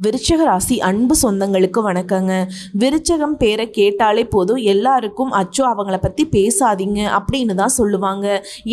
விருச்சக ராசி அன்பு சொந்தங்களுக்கு வணக்கங்க. விருச்சகம் பேரை கேட்டாலே போதும். எல்லாருக்கும் அச்சோ அவங்கள பற்றி பேசாதீங்க அப்படின்னு தான் சொல்லுவாங்க.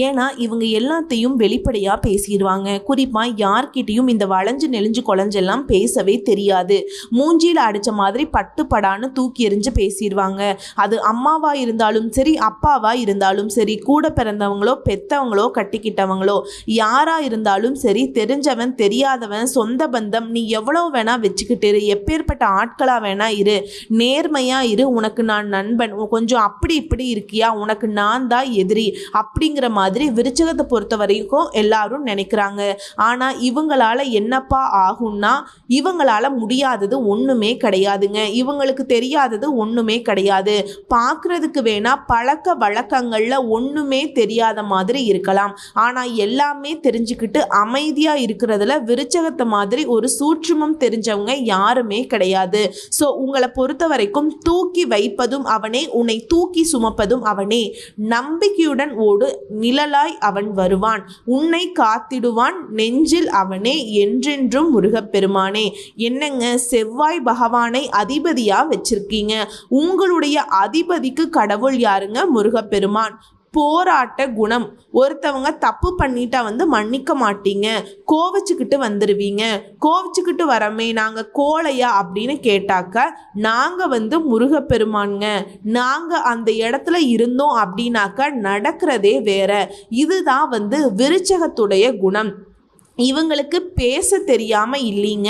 ஏன்னா இவங்க எல்லாத்தையும் வெளிப்படையாக பேசிடுவாங்க குறிப்பாக யார்கிட்டையும் இந்த வளைஞ்சு நெளிஞ்சு குழஞ்செல்லாம் பேசவே தெரியாது. மூஞ்சியில் அடித்த மாதிரி பட்டுப்படான்னு தூக்கி எறிஞ்சு பேசிடுவாங்க அது அம்மாவாக இருந்தாலும் சரி அப்பாவாக இருந்தாலும் சரி கூட பிறந்தவங்களோ பெத்தவங்களோ கட்டிக்கிட்டவங்களோ யாராக இருந்தாலும் சரி தெரிஞ்சவன் தெரியாதவன் சொந்த பந்தம் நீ எவ்வளோ வேணா வச்சுக்கிட்டு இரு. எப்பேற்பட்ட ஆட்களாக வேணால் இரு. நேர்மையாக இரு. உனக்கு நான் நண்பன். கொஞ்சம் அப்படி இப்படி இருக்கியா? உனக்கு நான் தான் எதிரி. அப்படிங்கிற மாதிரி விருச்சகத்தை பொறுத்த வரைக்கும் எல்லாரும் நினைக்கிறாங்க. ஆனால் இவங்களால என்னப்பா ஆகும்னா இவங்களால முடியாதது ஒன்றுமே கிடையாதுங்க. இவங்களுக்கு தெரியாதது ஒன்றுமே கிடையாது. பார்க்குறதுக்கு வேணால் பழக்க வழக்கங்களில் ஒன்றுமே தெரியாத மாதிரி இருக்கலாம். ஆனால் எல்லாமே தெரிஞ்சுக்கிட்டு அமைதியாக இருக்கிறதுல விருச்சகத்தை மாதிரி ஒரு சூட்சுமம் தெரிஞ்சவங்க யாருமே கிடையாது. ஸோ உங்களை பொறுத்த வரைக்கும் தூக்கி வைப்பதும் அவனே உன்னை தூக்கி சுமப்பதும் அவனே. நம்பிக்கையுடன் ஓடு நிழலாய் அவன் வருவான். உன்னை காத்திடுவான் நெஞ்சில் அவனே என்றென்றும் முருகப்பெருமானே. என்னங்க செவ்வாய் பகவானை அதிபதியாக வச்சிருக்கீங்க? உங்களுடைய அதிபதிக்கு கடவுள் யாருங்க? முருகப்பெருமான். போராட்ட குணம். ஒருத்தவங்க தப்பு பண்ணிட்டா வந்து மன்னிக்க மாட்டீங்க. கோவச்சுக்கிட்டு வந்துடுவீங்க கோவச்சுக்கிட்டு வரமே நாங்கள் கோழையா அப்படின்னு கேட்டாக்க நாங்கள் வந்து முருகப்பெருமானுங்க. நாங்கள் அந்த இடத்துல இருந்தோம் அப்படின்னாக்க நடக்கிறதே வேற. இதுதான் வந்து விருச்சகத்துடைய குணம். இவங்களுக்கு பேச தெரியாமல் இல்லைங்க.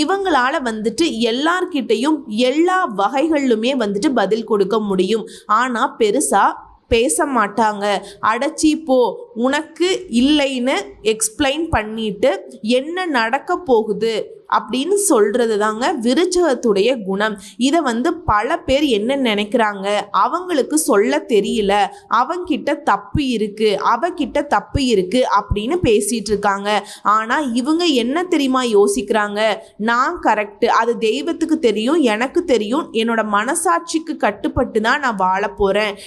இவங்களால வந்துட்டு எல்லார்கிட்டையும் எல்லா வகைகளிலுமே வந்துட்டு பதில் கொடுக்க முடியும். ஆனால் பெருசாக பேச மாட்டாங்க அடைச்சி போ உனக்கு இல்லைன்னு எக்ஸ்பிளைன் பண்ணிட்டு என்ன நடக்க போகுது? அப்படின்னு சொல்கிறது தாங்க விருச்சகத்துடைய குணம். இதை வந்து பல பேர் என்ன நினைக்கிறாங்க? அவங்களுக்கு சொல்ல தெரியல. அவங்கிட்ட தப்பு இருக்குது அவகிட்ட தப்பு இருக்குது அப்படின்னு பேசிகிட்டு இருக்காங்க. ஆனால் இவங்க என்ன தெரியுமா யோசிக்கிறாங்க? நான் கரெக்டு அது தெய்வத்துக்கு தெரியும் எனக்கு தெரியும் என்னோட மனசாட்சிக்கு கட்டுப்பட்டு தான் நான் வாழ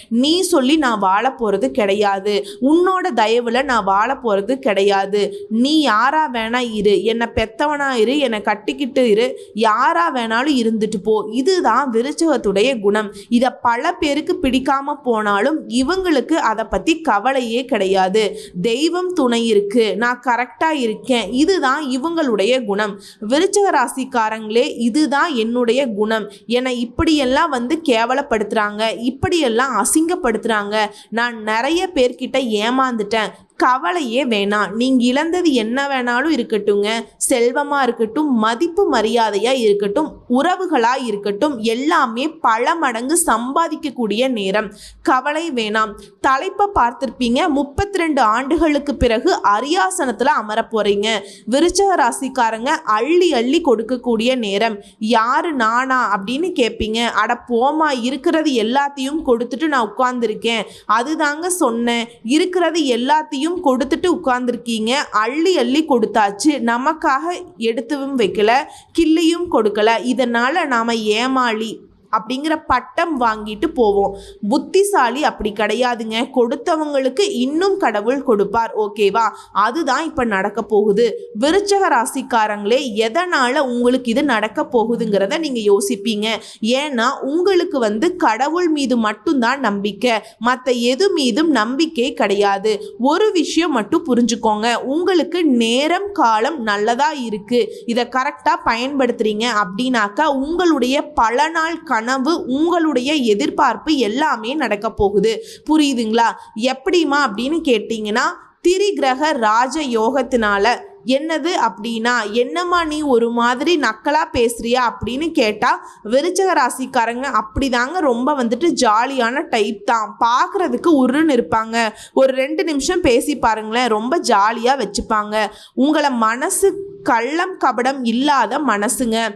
நீ சொல்லி நான் வாழ போகிறது கிடையாது. உன்னோட தயவில் நான் வாழ போகிறது கிடையாது. நீ யாராக வேணா இரு. என்னை பெத்தவனா இரு. என்னை கட்டிக்கிட்டு இரு. யாராக வேணாலும் இருந்துட்டு போ. இதுதான் விருச்சகத்துடைய குணம். இதை பல பேருக்கு பிடிக்காம போனாலும் இவங்களுக்கு அதை பற்றி கவலையே கிடையாது. தெய்வம் துணை இருக்கு. நான் கரெக்டாக இருக்கேன். இதுதான் இவங்களுடைய குணம். விருச்சக ராசிக்காரங்களே இதுதான் என்னுடைய குணம். என்னை இப்படியெல்லாம் வந்து கேவலப்படுத்துகிறாங்க இப்படியெல்லாம் அசிங்கப்படுத்துகிறாங்க நான் நிறைய பேர்கிட்ட ஏமாந்துட்டேன். கவலையே வேணாம். நீங்க இழந்தது என்ன வேணாலும் இருக்கட்டுங்க செல்வமா இருக்கட்டும் மதிப்பு மரியாதையா இருக்கட்டும் உறவுகளா இருக்கட்டும் எல்லாமே பல மடங்கு சம்பாதிக்கக்கூடிய நேரம். கவலை வேணாம். தலைப்பை பார்த்துருப்பீங்க. முப்பத்தி ரெண்டு ஆண்டுகளுக்கு பிறகு அரியாசனத்துல அமர போறீங்க விருச்சக ராசிக்காரங்க அள்ளி அள்ளி கொடுக்கக்கூடிய நேரம். யாரு நானா அப்படின்னு கேட்பீங்க அட போமா இருக்கிறது எல்லாத்தையும் கொடுத்துட்டு நான் உட்கார்ந்துருக்கேன். அதுதாங்க சொன்னேன். இருக்கிறது எல்லாத்தையும் கொடுத்துட்டு உட்கார்ந்துருக்கீங்க. அள்ளி அள்ளி கொடுத்தாச்சு. நமக்காக எடுத்துவும் வைக்கல கிள்ளியும் கொடுக்கல. இதனால் நாம் ஏமாளி அப்படிங்கிற பட்டம் வாங்கிட்டு போவோம். புத்திசாலி அப்படி கிடையாதுங்க. கொடுத்தவங்களுக்கு இன்னும் கடவுள் கொடுப்பார். ஓகேவா அதுதான் இப்போ நடக்க போகுது. விருச்சக ராசிக்காரங்களே எதனால உங்களுக்கு இது நடக்க போகுதுங்கிறத நீங்க யோசிப்பீங்க. ஏன்னா உங்களுக்கு வந்து கடவுள் மீது மட்டும்தான் நம்பிக்கை. மற்ற எது மீதும் நம்பிக்கை கிடையாது. ஒரு விஷயம் மட்டும் புரிஞ்சுக்கோங்க. உங்களுக்கு நேரம் காலம் நல்லதா இருக்கு. இதை கரெக்டாக பயன்படுத்துறீங்க அப்படின்னாக்கா உங்களுடைய பல நாள் கனவு உங்களுடைய எதிர்பார்ப்பு எல்லாமே நடக்க போகுது. புரியுதுங்களா? எப்படிமா அப்படின்னு கேட்டிங்கன்னா திரிகிரக ராஜ யோகத்தினால என்னது அப்படின்னா என்னம்மா நீ ஒரு மாதிரி நக்கலாக பேசுறியா அப்படின்னு கேட்டால் விருச்சக ராசிக்காரங்க அப்படிதாங்க ரொம்ப வந்துட்டு ஜாலியான டைப் தான். பார்க்குறதுக்கு உருன்னு இருப்பாங்க. ஒரு ரெண்டு நிமிஷம் பேசி பாருங்களேன் ரொம்ப ஜாலியாக வச்சுப்பாங்க. உங்களை மனசு கள்ளம் கபடம் இல்லாத மனசுங்க.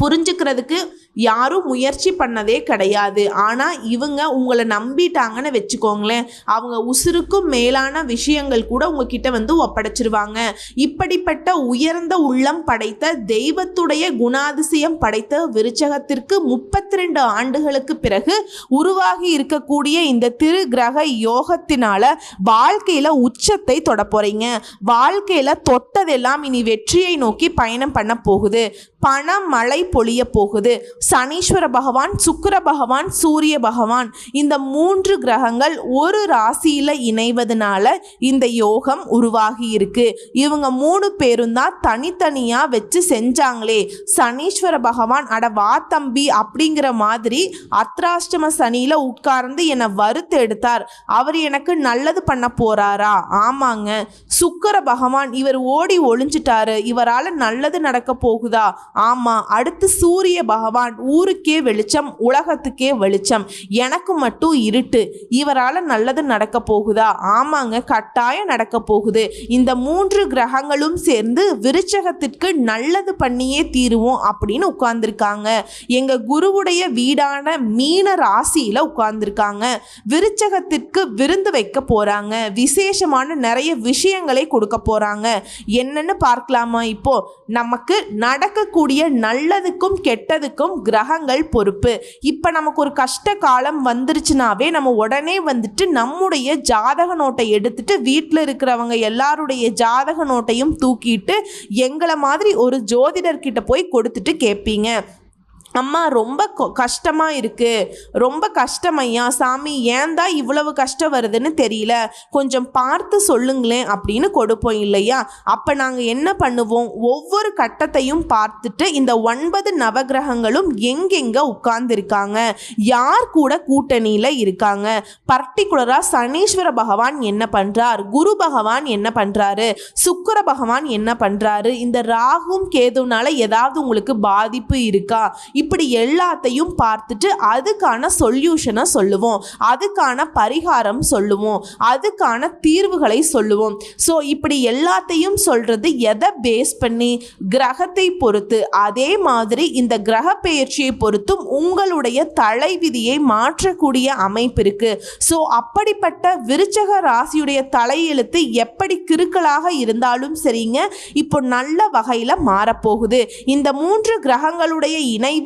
புரிஞ்சுக்கிறதுக்கு யாரும் முயற்சி பண்ணதே கிடையாது. ஆனால் இவங்க உங்களை நம்பிட்டாங்கன்னு வச்சுக்கோங்களேன். அவங்க உசுருக்கும் மேலான விஷயங்கள் கூட உங்ககிட்ட வந்து ஒப்படைச்சிருவாங்க. இப்படிப்பட்ட உயர்ந்த உள்ளம் படைத்த தெய்வத்துடைய குணாதிசயம் படைத்த விருச்சகத்திற்கு முப்பத்தி ரெண்டு ஆண்டுகளுக்கு பிறகு உருவாகி இருக்கக்கூடிய இந்த திரு கிரக யோகத்தினால வாழ்க்கையில உச்சத்தை தொட போறீங்க வாழ்க்கையில தொட்டதெல்லாம் இனி வெற்றியை நோக்கி பயணம் பண்ண போகுது. பண மழை பொழிய போகுது. சனீஸ்வர பகவான் சுக்கர பகவான் சூரிய பகவான் இந்த மூன்று கிரகங்கள் ஒரு ராசியில் இணைவதனால இந்த யோகம் உருவாகி இருக்கு. இவங்க மூணு பேரும் தான் தனித்தனியாக வச்சு செஞ்சாங்களே. சனீஸ்வர பகவான் அட வா தம்பி அப்படிங்கிற மாதிரி அத்ராஷ்டம சனியில் உட்கார்ந்து என்னை வறுத்து எடுத்தார். அவர் எனக்கு நல்லது பண்ண போறாரா? ஆமாங்க. சுக்கர பகவான் இவர் ஓடி ஒளிஞ்சிட்டாரு. இவரால் நல்லது நடக்க போகுதா? ஆமாம் அடுத்து சூரிய பகவான். ஊருக்கே வெளிச்சம் உலகத்துக்கே வெளிச்சம். எனக்கு மட்டும் இருட்டு. இவரால் நல்லது நடக்க போகுதா? ஆமாங்க கட்டாயம் நடக்க போகுது. இந்த மூன்று கிரகங்களும் சேர்ந்து விருச்சகத்திற்கு நல்லது பண்ணியே தீருவோம் அப்படின்னு உட்கார்ந்துருக்காங்க. எங்கள் குருவுடைய வீடான மீன ராசியில் உட்கார்ந்துருக்காங்க. விருச்சகத்திற்கு விருந்து வைக்க போகிறாங்க விசேஷமான நிறைய விஷயங்களை கொடுக்க போகிறாங்க என்னன்னு பார்க்கலாமா இப்போ? நமக்கு நடக்கக்கூடிய நல்லதுக்கும் கெட்டதுக்கும் கிரகங்கள் பொறுப்பு. இப்போ நமக்கு ஒரு கஷ்ட காலம் வந்துருச்சுனாவே நம்ம உடனே வந்துட்டு நம்முடைய ஜாதக நோட்டை எடுத்துட்டு வீட்டில் இருக்கிறவங்க எல்லாருடைய ஜாதக நோட்டையும் தூக்கிட்டு எங்களை மாதிரி ஒரு ஜோதிடர்கிட்ட போய் கொடுத்துட்டு கேட்பீங்க அம்மா ரொம்ப கொ- இருக்குது ரொம்ப கஷ்டம் ஐயா. சாமி ஏன் தான் இவ்வளவு கஷ்டம் வருதுன்னு தெரியல. கொஞ்சம் பார்த்து சொல்லுங்களேன் அப்படின்னு கொடுப்போம் இல்லையா? அப்போ நாங்கள் என்ன பண்ணுவோம்? ஒவ்வொரு கட்டத்தையும் பார்த்துட்டு இந்த ஒன்பது நவகிரகங்களும் எங்கெங்கே உட்கார்ந்துருக்காங்க? யார் கூட கூட்டணியில் இருக்காங்க? பர்டிகுலராக சனீஸ்வர பகவான் என்ன பண்ணுறார் குரு பகவான் என்ன பண்ணுறாரு சுக்கிர பகவான் என்ன பண்ணுறாரு இந்த ராகும் கேதுனால ஏதாவது உங்களுக்கு பாதிப்பு இருக்கா? இப்படி எல்லாத்தையும் பார்த்துட்டு அதுக்கான சொல்யூஷனை சொல்லுவோம். அதுக்கான பரிகாரம் சொல்லுவோம். அதுக்கான தீர்வுகளை சொல்லுவோம். ஸோ இப்படி எல்லாத்தையும் சொல்கிறது எதை பேஸ் பண்ணி? கிரகத்தை பொறுத்து. அதே மாதிரி இந்த கிரக பெயர்ச்சியை பொறுத்தும் உங்களுடைய தலைவிதியை மாற்றக்கூடிய அமைப்பு இருக்குது ஸோ அப்படிப்பட்ட விருச்சக ராசியுடைய தலையெழுத்து எப்படி கிருக்களாக இருந்தாலும் சரிங்க இப்போ நல்ல வகையில் மாறப்போகுது. இந்த மூன்று கிரகங்களுடைய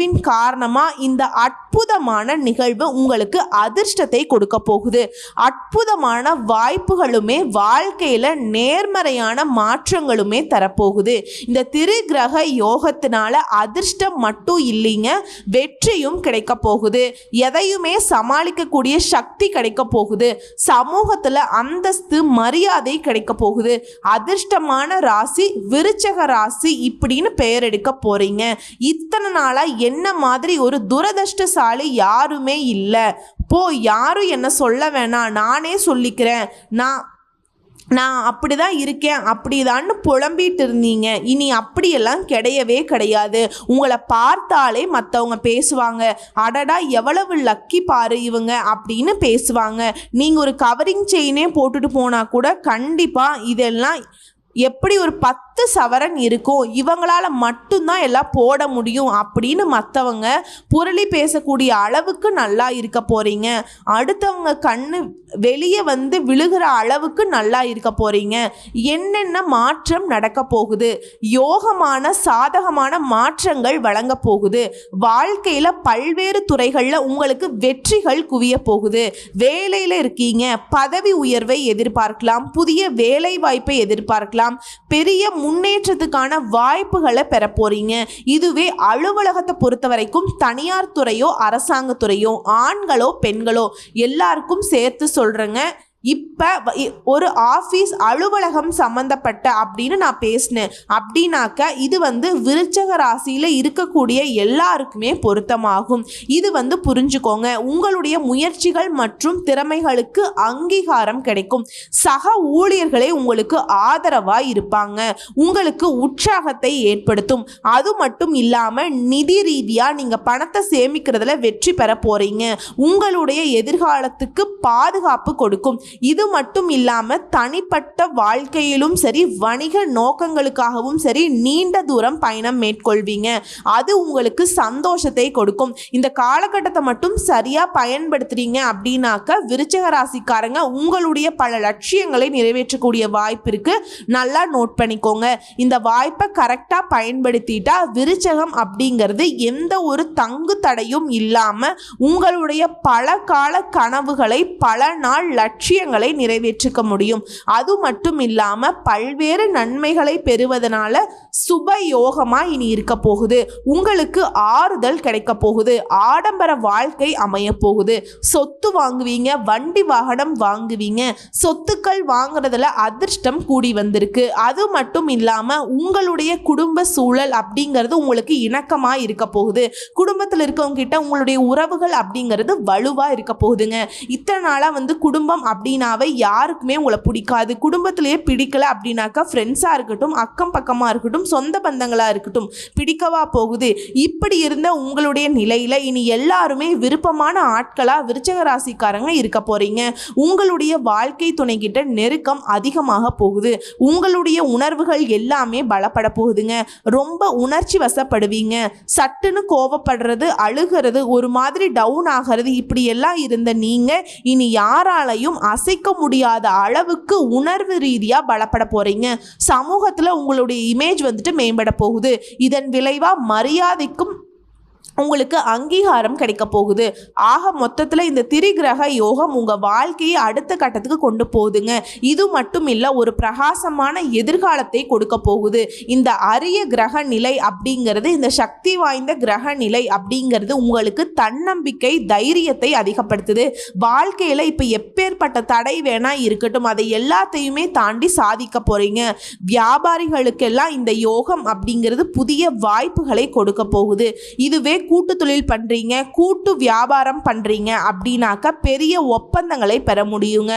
நிகழ்வின் காரணமாக இந்த அற்புதமான நிகழ்வு உங்களுக்கு அதிர்ஷ்டத்தை கொடுக்க போகுது. அற்புதமான வாய்ப்புகளுமே வாழ்க்கையில் நேர்மறையான மாற்றங்களுமே தரப்போகுது. இந்த திரு கிரக யோகத்தினால அதிர்ஷ்டம் மட்டும் இல்லைங்க வெற்றியும் கிடைக்க போகுது. எதையுமே சமாளிக்கக்கூடிய சக்தி கிடைக்க போகுது. சமூகத்தில் அந்தஸ்து மரியாதை கிடைக்க போகுது. அதிர்ஷ்டமான ராசி விருச்சக ராசி இப்படின்னு பெயர் எடுக்க போறீங்க. இத்தனை நாளாக என்ன என்ன மாதிரி ஒரு துரதிருஷ்டசாலி யாருமே இல்லை. போ யாரும் என்ன சொல்ல வேணாம். நானே சொல்லிக்கிறேன். நான் நான் அப்படி தான் இருக்கேன். அப்படிதான்னு புலம்பிட்டு இருந்தீங்க. இனி அப்படியெல்லாம் கிடையவே கிடையாது. உங்களை பார்த்தாலே மற்றவங்க பேசுவாங்க. அடடா எவ்வளவு லக்கி பாரு இவங்க அப்படின்னு பேசுவாங்க. நீங்கள் ஒரு கவரிங் செயினே போட்டுட்டு போனால் கூட கண்டிப்பாக இதெல்லாம் எப்படி ஒரு பத்து சவரன் இருக்கும் இவங்களால் மட்டும்தான் எல்லாம் போட முடியும் அப்படின்னு மற்றவங்க புரளி பேசக்கூடிய அளவுக்கு நல்லா இருக்க போகிறீங்க அடுத்தவங்க கண்ணு வெளியே வந்து விழுகிற அளவுக்கு நல்லா இருக்க போகிறீங்க என்னென்ன மாற்றம் நடக்க போகுது? யோகமான சாதகமான மாற்றங்கள் வழங்க போகுது. வாழ்க்கையில் பல்வேறு துறைகளில் உங்களுக்கு வெற்றிகள் குவிய போகுது. வேலையில் இருக்கீங்க பதவி உயர்வை எதிர்பார்க்கலாம் புதிய வேலை வாய்ப்பை எதிர்பார்க்கலாம் பெரிய முன்னேற்றத்துக்கான வாய்ப்புகளை பெற போறீங்க. இதுவே அலுவலகத்தை பொறுத்த வரைக்கும் தனியார் துறையோ அரசாங்கத்துறையோ ஆண்களோ பெண்களோ எல்லாருக்கும் சேர்த்து சொல்றேங்க. இப்போ ஒரு ஆஃபீஸ் அலுவலகம் சம்மந்தப்பட்ட அப்படின்னு நான் பேசினேன். அப்படின்னாக்க இது வந்து விருச்சக ராசியில் இருக்கக்கூடிய எல்லாருக்குமே பொருத்தமாகும். இது வந்து புரிஞ்சுக்கோங்க. உங்களுடைய முயற்சிகள் மற்றும் திறமைகளுக்கு அங்கீகாரம் கிடைக்கும். சக ஊழியர்களே உங்களுக்கு ஆதரவாக இருப்பாங்க. உங்களுக்கு உற்சாகத்தை ஏற்படுத்தும். அது மட்டும் இல்லாமல் நிதி ரீதியாக நீங்கள் பணத்தை சேமிக்கிறதுல வெற்றி பெற போகிறீங்க உங்களுடைய எதிர்காலத்துக்கு பாதுகாப்பு கொடுக்கும். இது மட்டும் இல்லாமல் தனிப்பட்ட வாழ்க்கையிலும் சரி வணிக நோக்கங்களுக்காகவும் சரி நீண்ட தூரம் பயணம் மேற்கொள்வீங்க. அது உங்களுக்கு சந்தோஷத்தை கொடுக்கும். இந்த காலகட்டத்தை மட்டும் சரியாக பயன்படுத்துறீங்க அப்படின்னாக்க விருச்சக ராசிக்காரங்க உங்களுடைய பல லட்சியங்களை நிறைவேற்றக்கூடிய வாய்ப்பு இருக்கு. நல்லா நோட் பண்ணிக்கோங்க. இந்த வாய்ப்பை கரெக்டாக பயன்படுத்திட்டா விருச்சகம் அப்படிங்கிறது எந்த ஒரு தங்கு தடையும் இல்லாமல் உங்களுடைய பல கால கனவுகளை பல நாள் லட்சியங்களை நிறைவேற்றிக்க முடியும். அது மட்டும் இல்லாமல் பல்வேறு நன்மைகளை பெறுவதனால சுப யோகமாக இனி இருக்க போகுது. உங்களுக்கு ஆறுதல் கிடைக்க போகுது. ஆடம்பர வாழ்க்கை அமைய போகுது. சொத்து வாங்குவீங்க வண்டி வாகனம் வாங்குவீங்க. சொத்துக்கள் வாங்குறதுல அதிர்ஷ்டம் கூடி வந்திருக்கு. அது மட்டும் இல்லாமல் உங்களுடைய குடும்ப சூழல் அப்படிங்கிறது உங்களுக்கு இணக்கமாக இருக்க போகுது. குடும்பத்தில் இருக்கவங்க கிட்ட உங்களுடைய உறவுகள் அப்படிங்கிறது வலுவாக இருக்க போகுதுங்க. இத்தனை நாளாக வந்து குடும்பம் அப்படின்னாவே யாருக்குமே உங்களை பிடிக்காது. குடும்பத்திலேயே பிடிக்கல அப்படின்னாக்கா ஃப்ரெண்ட்ஸாக இருக்கட்டும் அக்கம் பக்கமாக இருக்கட்டும் சொந்த பந்தங்களாக இருக்கட்டும் பிடிக்கவா போகுது. இப்படி இருந்த உங்களுடைய நிலையில் இனி எல்லாருமே விருப்பமான ஆட்களாக விருச்சக ராசிக்காரங்க இருக்க போகிறீங்க உங்களுடைய வாழ்க்கை துணைக்கிட்ட நெருக்கம் அதிகமாக போகுது. உங்களுடைய உணர்வுகள் எல்லாமே பலப்பட போகுதுங்க. ரொம்ப உணர்ச்சி வசப்படுவீங்க. சட்டுன்னு கோவப்படுறது அழுகிறது ஒரு மாதிரி டவுன் ஆகிறது இப்படி எல்லாம் இருந்த நீங்கள் இனி யாராலையும் அசைக்க முடியாத அளவுக்கு உணர்வு ரீதியாக பலப்பட போகிறீங்க சமூகத்தில் உங்களுடைய இமேஜ் வந்துட்டு மேம்பட போகுது. இதன் விளைவாக மரியாதைக்கும் உங்களுக்கு அங்கீகாரம் கிடைக்க போகுது. ஆக மொத்தத்தில் இந்த திரிகிரக யோகம் உங்கள் வாழ்க்கையை அடுத்த கட்டத்துக்கு கொண்டு போகுதுங்க. இது மட்டும் இல்லை ஒரு பிரகாசமான எதிர்காலத்தை கொடுக்க போகுது. இந்த அரிய கிரக நிலை அப்படிங்கிறது இந்த சக்தி வாய்ந்த கிரக நிலை அப்படிங்கிறது உங்களுக்கு தன்னம்பிக்கை தைரியத்தை அதிகப்படுத்துது. வாழ்க்கையில் இப்போ எப்பேற்பட்ட தடை வேணா இருக்கட்டும் அதை எல்லாத்தையுமே தாண்டி சாதிக்க போகிறீங்க வியாபாரிகளுக்கெல்லாம் இந்த யோகம் அப்படிங்கிறது புதிய வாய்ப்புகளை கொடுக்க போகுது. இதுவே கூட்டு தொழில் பண்ணுறீங்க கூட்டு வியாபாரம் பண்ணுறீங்க அப்படின்னாக்கா பெரிய ஒப்பந்தங்களை பெற முடியுங்க.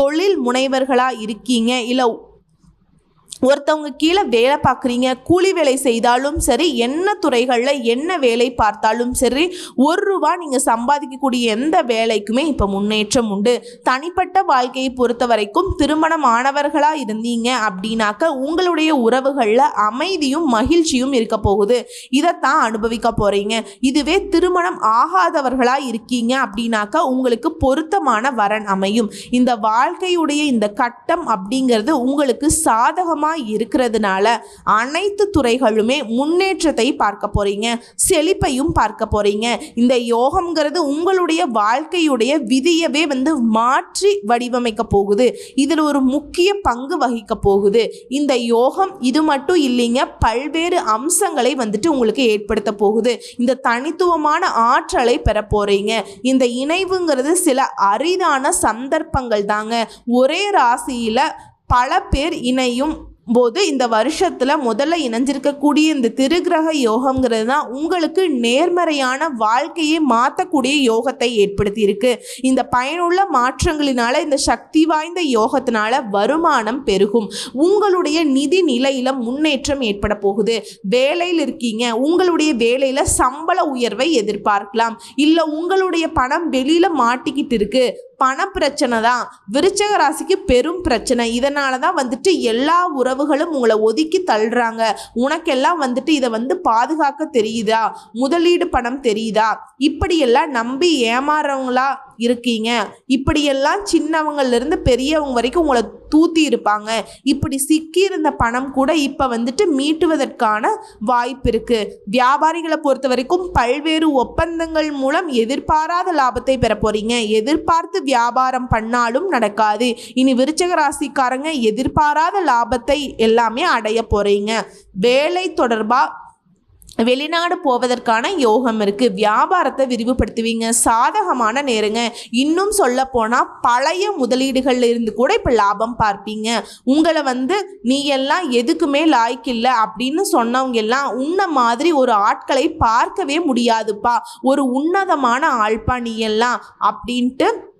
தொழில் முனைவர்களாக இருக்கீங்க. இல்லை ஒருத்தவங்க கீழே வேலை பார்க்குறீங்க கூலி வேலை செய்தாலும் சரி என்ன துறைகளில் என்ன வேலை பார்த்தாலும் சரி ஒரு ரூபா நீங்கள் சம்பாதிக்கக்கூடிய எந்த வேலைக்குமே இப்போ முன்னேற்றம் உண்டு. தனிப்பட்ட வாழ்க்கையை பொறுத்த வரைக்கும் திருமணம் ஆனவர்களாக இருந்தீங்க அப்படின்னாக்க உங்களுடைய உறவுகளில் அமைதியும் மகிழ்ச்சியும் இருக்க போகுது. இதைத்தான் அனுபவிக்க போகிறீங்க இதுவே திருமணம் ஆகாதவர்களாக இருக்கீங்க அப்படின்னாக்க உங்களுக்கு பொருத்தமான வரன் அமையும். இந்த வாழ்க்கையுடைய இந்த கட்டம் அப்படிங்கிறது உங்களுக்கு சாதகமாக இருக்கிறதுனால அனைத்து துறைகளுமே முன்னேற்றத்தை பார்க்க போகிறீங்க செழிப்பையும் பார்க்க போகிறீங்க இந்த யோகம்ங்கிறது உங்களுடைய வாழ்க்கையுடைய விதியவே வந்து மாற்றி வடிவமைக்க போகுது. இதில் ஒரு முக்கிய பங்கு வகிக்க போகுது. இந்த யோகம் இது மட்டும் இல்லைங்க பல்வேறு அம்சங்களை வந்துட்டு உங்களுக்கு ஏற்படுத்த போகுது. இந்த தனித்துவமான ஆற்றலை பெற போகிறீங்க இந்த இணைவுங்கிறது சில அரிதான சந்தர்ப்பங்கள் தாங்க. ஒரே ராசியில் பல பேர் இணையும் போது இந்த வருஷத்தில் முதல்ல இணைஞ்சிருக்கக்கூடிய இந்த திருகிரக யோகங்கிறது தான் உங்களுக்கு நேர்மறையான வாழ்க்கையை மாற்றக்கூடிய யோகத்தை ஏற்படுத்தியிருக்கு. இந்த பயனுள்ள மாற்றங்களினால இந்த சக்தி வாய்ந்த யோகத்தினால வருமானம் பெருகும். உங்களுடைய நிதி நிலையில முன்னேற்றம் ஏற்பட போகுது. வேலையில் இருக்கீங்க உங்களுடைய வேலையில சம்பள உயர்வை எதிர்பார்க்கலாம். இல்லை உங்களுடைய பணம் வெளியில மாட்டிக்கிட்டு இருக்கு. பண பிரச்சனை தான் விருச்சக ராசிக்கு பெரும் பிரச்சனை. இதனால தான் வந்துட்டு எல்லா உறவுகளும் உங்களை ஒதுக்கி தள்ளுறாங்க. உனக்கெல்லாம் வந்துட்டு இதை வந்து பாதுகாக்க தெரியுதா? முதலீடு பணம் தெரியுதா? இப்படியெல்லாம் நம்பி ஏமாறுறவங்களா இருக்கீங்க. இப்படியெல்லாம் சின்னவங்கள்லேருந்து பெரியவங்க வரைக்கும் உங்களை தூத்தி இருப்பாங்க. இப்படி சிக்கியிருந்த பணம் கூட இப்போ வந்துட்டு மீட்டுவதற்கான வாய்ப்பு இருக்குது வியாபாரிகளை பொறுத்த வரைக்கும் பல்வேறு ஒப்பந்தங்கள் மூலம் எதிர்பாராத லாபத்தை பெற போகிறீங்க எதிர்பார்த்து வியாபாரம் பண்ணாலும் நடக்காது. இனி விருச்சக ராசிக்காரங்க எதிர்பாராத லாபத்தை எல்லாமே அடைய போகிறீங்க வேலை தொடர்பாக வெளிநாடு போவதற்கான யோகம் இருக்கு. வியாபாரத்தை விரிவுபடுத்துவீங்க. சாதகமான நேருங்க. இன்னும் சொல்ல போனால் பழைய முதலீடுகள்ல இருந்து கூட இப்போ லாபம் பார்ப்பீங்க. உங்களை வந்து நீ எல்லாம் எதுக்குமே லாய்க்கில்லை அப்படின்னு சொன்னவங்க எல்லாம் உன்ன மாதிரி ஒரு ஆட்களை பார்க்கவே முடியாதுப்பா. ஒரு உன்னதமான ஆள்பா நீ எல்லாம் அப்படின்ட்டு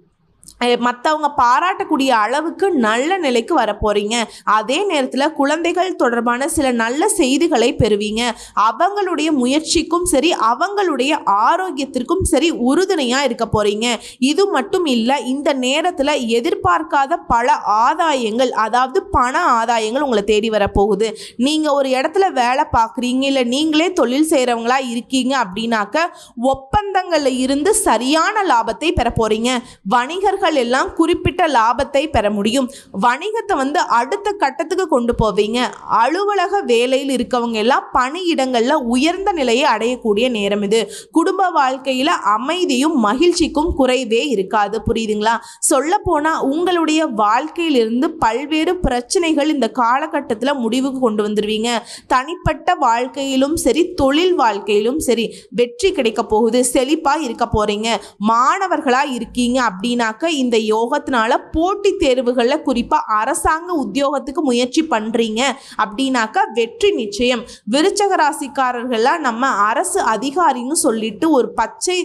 மற்றவங்க பாராட்டக்கூடிய அளவுக்கு நல்ல நிலைக்கு வரப்போகிறீங்க அதே நேரத்தில் குழந்தைகள் தொடர்பான சில நல்ல செய்திகளை பெறுவீங்க. அவங்களுடைய முயற்சிக்கும் சரி அவங்களுடைய ஆரோக்கியத்திற்கும் சரி உறுதுணையாக இருக்க போகிறீங்க இது மட்டும் இல்லை இந்த நேரத்தில் எதிர்பார்க்காத பல ஆதாயங்கள் அதாவது பண ஆதாயங்கள் உங்களை தேடி வரப்போகுது. நீங்கள் ஒரு இடத்துல வேலை பார்க்குறீங்க இல்லை நீங்களே தொழில் செய்கிறவங்களா இருக்கீங்க அப்படின்னாக்க ஒப்பந்தங்களில் இருந்து சரியான லாபத்தை பெற போகிறீங்க வணிகர்கள் எல்லாம் குறிப்பிட்ட லாபத்தை பெற முடியும். வணிகத்தை வந்து அடுத்த கட்டத்துக்கு கொண்டு போவீங்க. அலுவலக வேலையில் இருக்கவங்க எல்லாம் பணியிடங்களில் உயர்ந்த நிலையை அடையக்கூடிய நேரம் இது. குடும்ப வாழ்க்கையில் அமைதியும் மகிழ்ச்சிக்கும் குறைவே இருக்காது. புரியுதுங்களா? சொல்ல போனால் உங்களுடைய வாழ்க்கையிலிருந்து பல்வேறு பிரச்சனைகள் இந்த காலகட்டத்தில் முடிவுக்கு கொண்டு வந்துடுவீங்க தனிப்பட்ட வாழ்க்கையிலும் சரி தொழில் வாழ்க்கையிலும் சரி வெற்றி கிடைக்க போகுது. செழிப்பாக இருக்க போகிறீங்க மாணவர்களாக இருக்கீங்க அப்படின்னாக்க இந்த யோகத்தினால போட்டித் தேர்வுகளில் குறிப்பாக அரசாங்க உத்தியோகத்துக்கு முயற்சி பண்ணுறீங்க அப்படின்னாக்கா வெற்றி நிச்சயம். விருச்சக ராசிக்காரர்கள்லாம் நம்ம அரசு அதிகாரின்னு சொல்லிட்டு ஒரு பச்சை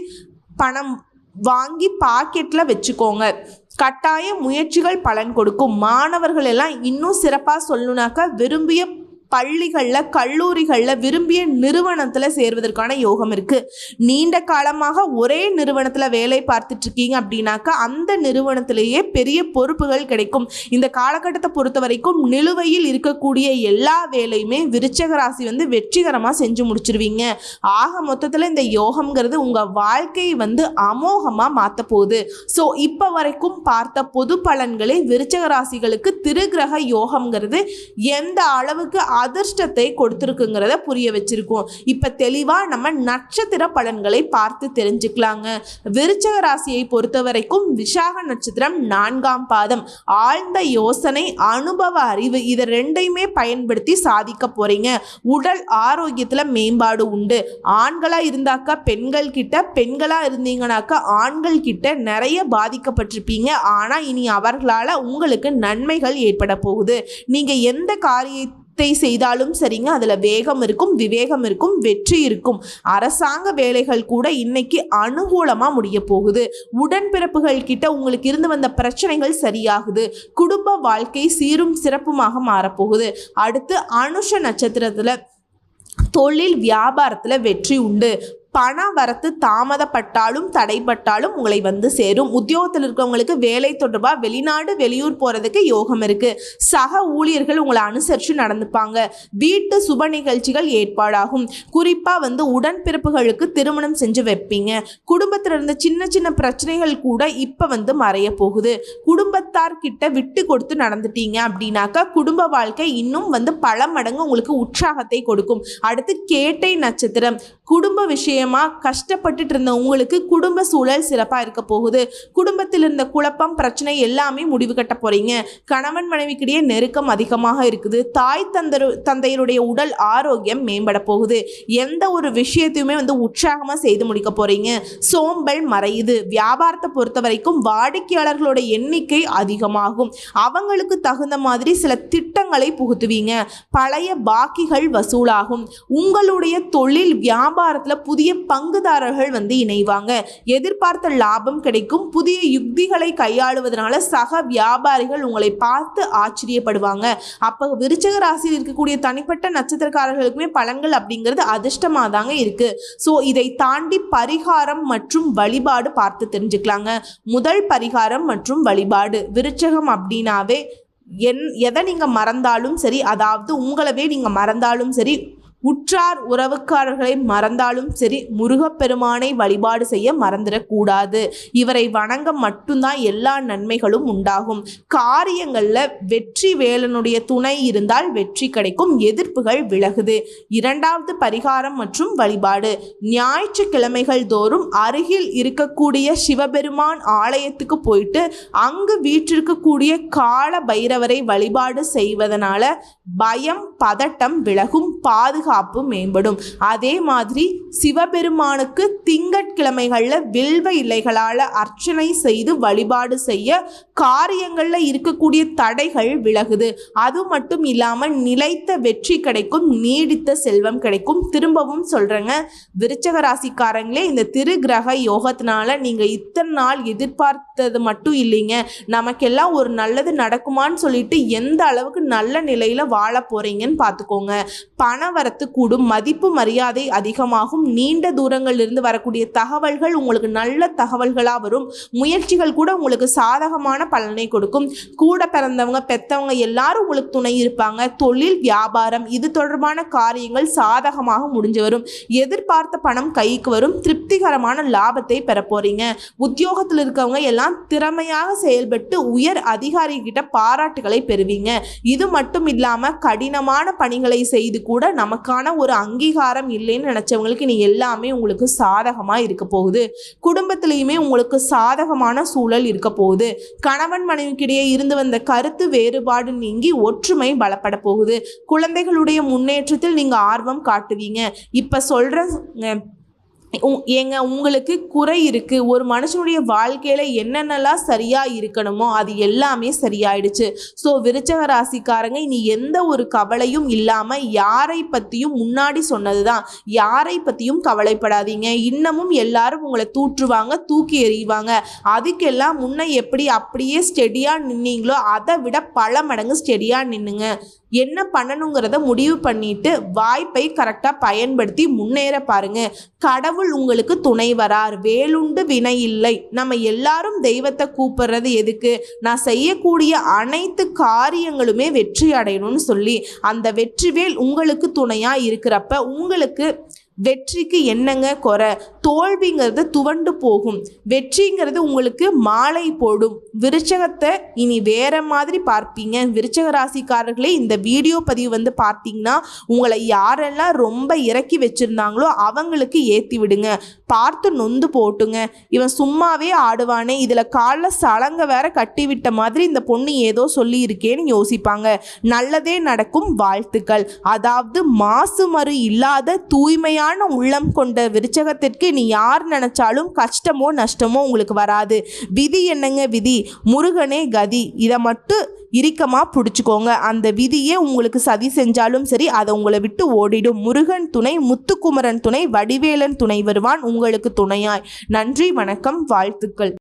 பணம் வாங்கி பாக்கெட்டில் வச்சுக்கோங்க. கட்டாய முயற்சிகள் பலன் கொடுக்கும். மாணவர்கள் எல்லாம் இன்னும் சிறப்பாக சொல்லணுனாக்கா விரும்பிய பள்ளிகளில் கல்லூரிகளில் விரும்பிய நிறுவனத்தில் சேர்வதற்கான யோகம் இருக்குது நீண்ட காலமாக ஒரே நிறுவனத்தில் வேலை பார்த்துட்டு இருக்கீங்க அப்படின்னாக்கா அந்த நிறுவனத்திலேயே பெரிய பொறுப்புகள் கிடைக்கும். இந்த காலகட்டத்தை பொறுத்த வரைக்கும் நிலுவையில் இருக்கக்கூடிய எல்லா வேலையுமே விருச்சக ராசி வந்து வெற்றிகரமாக செஞ்சு முடிச்சிருவீங்க. ஆக மொத்தத்தில் இந்த யோகம்ங்கிறது உங்கள் வாழ்க்கையை வந்து அமோகமாக மாற்ற போகுது. ஸோ இப்போ வரைக்கும் பார்த்த பொது பலன்களை விருச்சக ராசிகளுக்கு திருகிரக யோகம்ங்கிறது எந்த அளவுக்கு அதிர்ஷ்டத்தை கொடுத்துருக்குங்கிறத புரிய வச்சிருக்கோம். இப்போ தெளிவாக நம்ம நட்சத்திர பலன்களை பார்த்து தெரிஞ்சுக்கலாங்க. விருச்சக ராசியை பொறுத்த வரைக்கும் விசாக நட்சத்திரம் நான்காம் பாதம். ஆழ்ந்த யோசனை அனுபவ அறிவு இதை ரெண்டையுமே பயன்படுத்தி சாதிக்க போறீங்க. உடல் ஆரோக்கியத்தில் மேம்பாடு உண்டு. ஆண்களாக இருந்தாக்கா பெண்கள் கிட்ட பெண்களாக இருந்தீங்கனாக்கா ஆண்கள் கிட்ட நிறைய பாதிக்கப்பட்டிருப்பீங்க. ஆனால் இனி அவர்களால் உங்களுக்கு நன்மைகள் ஏற்பட போகுது. நீங்கள் எந்த காரியத்தை செய்தாலும் சரிங்க. அதில் வேகம் இருக்கும் விவேகம் இருக்கும் வெற்றி இருக்கும். அரசாங்க வேலைகள் கூட இன்னைக்கு அனுகூலமாக முடிய போகுது. உடன்பிறப்புகள் கிட்ட உங்களுக்கு இருந்து வந்த பிரச்சனைகள் சரியாகுது. குடும்ப வாழ்க்கை சீரும் சிறப்புமாக மாறப்போகுது அடுத்து அனுஷ நட்சத்திரத்தில் தொழில் வியாபாரத்தில் வெற்றி உண்டு. பண வரத்து தாமதப்பட்டாலும் தடைப்பட்டாலும் உங்களை வந்து சேரும். உத்தியோகத்தில் இருக்கவங்களுக்கு வேலை தொடர்பாக வெளிநாடு வெளியூர் போகிறதுக்கு யோகம் இருக்குது சக ஊழியர்கள் உங்களை அனுசரித்து நடந்துப்பாங்க. வீட்டு சுப நிகழ்ச்சிகள் ஏற்பாடாகும். குறிப்பாக வந்து உடன்பிறப்புகளுக்கு திருமணம் செஞ்சு வைப்பீங்க. குடும்பத்தில் இருந்த சின்ன சின்ன பிரச்சனைகள் கூட இப்போ வந்து மறைய போகுது. குடும்பத்தார் கிட்ட விட்டு கொடுத்து நடந்துட்டீங்க அப்படின்னாக்கா குடும்ப வாழ்க்கை இன்னும் வந்து பல மடங்கு உங்களுக்கு உற்சாகத்தை கொடுக்கும். அடுத்து கேட்டை நட்சத்திரம். குடும்ப விஷயம் கஷ்டப்பட்டுட்டு இருந்த உங்களுக்கு குடும்ப சூழல் சிறப்பாக இருக்க போகுது. குடும்பத்தில் இருந்த குழப்பம் பிரச்சனை எல்லாமே முடிவு கட்ட போகிறீங்க கணவன் மனைவிக்கிடையே நெருக்கம் அதிகமாக இருக்குது. தாய் தந்தரு தந்தையருடைய உடல் ஆரோக்கியம் மேம்பட போகுது. எந்த ஒரு விஷயத்தையுமே வந்து உற்சாகமாக செய்து முடிக்க போகிறீங்க சோம்பல் மறையுது. வியாபாரத்தை பொறுத்த வரைக்கும் வாடிக்கையாளர்களோட எண்ணிக்கை அதிகமாகும். அவங்களுக்கு தகுந்த மாதிரி சில திட்டங்களை புகுத்துவீங்க. பழைய பாக்கிகள் வசூலாகும். உங்களுடைய தொழில் வியாபாரத்தில் புதிய பங்குதாரர்கள் வந்து இணைவாங்க. எதிர்பார்த்த லாபம் கிடைக்கும். புதிய யுக்திகளை கையாளுவதனால சக வியாபாரிகள் உங்களை பார்த்து ஆச்சரியப்படுவாங்க. அப்போ விருச்சக ராசியில் இருக்கக்கூடிய தனிப்பட்ட நட்சத்திரக்காரர்களுக்குமே பலன்கள் அப்படிங்கிறது அதிர்ஷ்டமாக தாங்க இருக்கு. ஸோ இதை தாண்டி பரிகாரம் மற்றும் வழிபாடு பார்த்து தெரிஞ்சுக்கலாங்க. முதல் பரிகாரம் மற்றும் வழிபாடு. விருச்சகம் அப்படின்னாவே என் எதை நீங்கள் மறந்தாலும் சரி அதாவது உங்களவே நீங்கள் மறந்தாலும் சரி உற்றார் உறவுக்காரர்களை மறந்தாலும் சரி முருகப்பெருமானை வழிபாடு செய்ய மறந்துடக்கூடாது. இவரை வணங்க மட்டும்தான் எல்லா நன்மைகளும் உண்டாகும். காரியங்களில் வெற்றி வேலனுடைய துணை இருந்தால் வெற்றி கிடைக்கும் எதிர்ப்புகள் விலகுது. இரண்டாவது பரிகாரம் மற்றும் வழிபாடு. ஞாயிற்றுக்கிழமைகள் தோறும் அருகில் இருக்கக்கூடிய சிவபெருமான் ஆலயத்துக்கு போயிட்டு அங்கு வீற்றிருக்கக்கூடிய கால பைரவரை வழிபாடு செய்வதனால பயம் பதட்டம் விலகும் பாதுகாப்பு பாதுகாப்பு மேம்படும். அதே மாதிரி சிவபெருமானுக்கு திங்கட்கிழமைகளில் வில்வ இலைகளால் அர்ச்சனை செய்து வழிபாடு செய்ய காரியங்களில் இருக்கக்கூடிய தடைகள் விலகுது. அது மட்டும் இல்லாமல் நிலைத்த வெற்றி கிடைக்கும் நீடித்த செல்வம் கிடைக்கும். திரும்பவும் சொல்கிறேங்க விருச்சக ராசிக்காரங்களே இந்த திரு கிரக யோகத்தினால நீங்கள் இத்தனை நாள் எதிர்பார்த்தது மட்டும் இல்லைங்க. நமக்கெல்லாம் ஒரு நல்லது நடக்குமான்னு சொல்லிட்டு எந்த அளவுக்கு நல்ல நிலையில் வாழ போகிறீங்கன்னு பார்த்துக்கோங்க பண வரத்து கூடும் மதிப்பு மரியாதை அதிகமாகும். நீண்ட தூரங்களிலிருந்து வரக்கூடிய தகவல்கள் உங்களுக்கு நல்ல தகவல்களாக வரும். முயற்சிகள் கூட உங்களுக்கு சாதகமான பலனை கொடுக்கும். கூட பிறந்தவங்க பெத்தவங்க எல்லாரும் உங்களுக்கு துணை இருப்பாங்க. தொழில் வியாபாரம் இது தொடர்பான காரியங்கள் சாதகமாக முடிஞ்சு வரும். எதிர்பார்த்த பணம் கைக்கு வரும். திருப்திகரமான லாபத்தை பெற போறீங்க. உத்தியோகத்தில் இருக்கவங்க எல்லாம் திறமையாக செயல்பட்டு உயர் அதிகாரி கிட்ட பாராட்டுகளை பெறுவீங்க. இது மட்டும் இல்லாம கடினமான பணிகளை செய்து கூட நமக்கு நமக்கான ஒரு அங்கீகாரம் இல்லைன்னு நினச்சவங்களுக்கு நீ எல்லாமே உங்களுக்கு சாதகமாக இருக்க போகுது. குடும்பத்திலையுமே உங்களுக்கு சாதகமான சூழல் இருக்க போகுது. கணவன் மனைவிக்கிடையே இருந்து வந்த கருத்து வேறுபாடு நீங்கி ஒற்றுமை பலப்பட போகுது. குழந்தைகளுடைய முன்னேற்றத்தில் நீங்கள் ஆர்வம் காட்டுவீங்க. இப்போ சொல்கிற ஏங்க உங்களுக்கு குறை இருக்குது ஒரு மனுஷனுடைய வாழ்க்கையில் என்னென்னலாம் சரியாக இருக்கணுமோ அது எல்லாமே சரியாயிடுச்சு. ஸோ விருச்சக ராசிக்காரங்க இனி எந்த ஒரு கவலையும் இல்லாமல் யாரை பற்றியும் முன்னாடி சொன்னது தான் யாரை பற்றியும் கவலைப்படாதீங்க. இன்னமும் எல்லாரும் உங்களை தூற்றுவாங்க தூக்கி எறிவாங்க. அதுக்கெல்லாம் முன்ன எப்படி அப்படியே ஸ்டெடியாக நின்னீங்களோ அதை விட பல மடங்கு ஸ்டெடியாக நின்னுங்க. என்ன பண்ணணுங்கிறத முடிவு பண்ணிட்டு வாய்ப்பை கரெக்டாக பயன்படுத்தி முன்னேற பாருங்க. கடவுள் உங்களுக்கு துணை வரார். வேலுண்டு வினை இல்லை. நம்ம எல்லாரும் தெய்வத்தை கூப்பிடுறது எதுக்கு? நான் செய்யக்கூடிய அனைத்து காரியங்களுமே வெற்றி அடையணும்னு சொல்லி அந்த வெற்றிவேல் உங்களுக்கு துணையாக இருக்கிறப்ப உங்களுக்கு வெற்றிக்கு என்னங்க குறை? தோல்விங்கிறது துவண்டு போகும். வெற்றிங்கிறது உங்களுக்கு மாலை போடும். விருச்சகத்தை இனி வேற மாதிரி பார்ப்பீங்க. விருச்சக ராசிக்காரர்களே இந்த வீடியோ பதிவு வந்து பார்த்தீங்கன்னா உங்களை யாரெல்லாம் ரொம்ப இறக்கி வச்சுருந்தாங்களோ அவங்களுக்கு ஏற்றி விடுங்க. பார்த்து நொந்து போட்டுங்க. இவன் சும்மாவே ஆடுவானே இதில் காலில் சலங்க வேற கட்டி விட்ட மாதிரி இந்த பொண்ணு ஏதோ சொல்லியிருக்கேன்னு யோசிப்பாங்க. நல்லதே நடக்கும் வாழ்த்துக்கள். அதாவது மாசு மறு இல்லாத தூய்மையான உள்ளம் கொண்ட விருச்சகத்திற்கு நீ யார் நினைச்சாலும் கஷ்டமோ நஷ்டமோ உங்களுக்கு வராது. விதி என்னங்க விதி? முருகனே கதி. இதை மட்டும் இறுக்கமாக பிடிச்சிக்கோங்க. அந்த விதியே உங்களுக்கு சதி செஞ்சாலும் சரி அதை உங்களை விட்டு ஓடிடும். முருகன் துணை முத்துக்குமரன் துணை வடிவேலன் துணை வருவான் உங்களுக்கு துணையாய். நன்றி வணக்கம் வாழ்த்துக்கள்.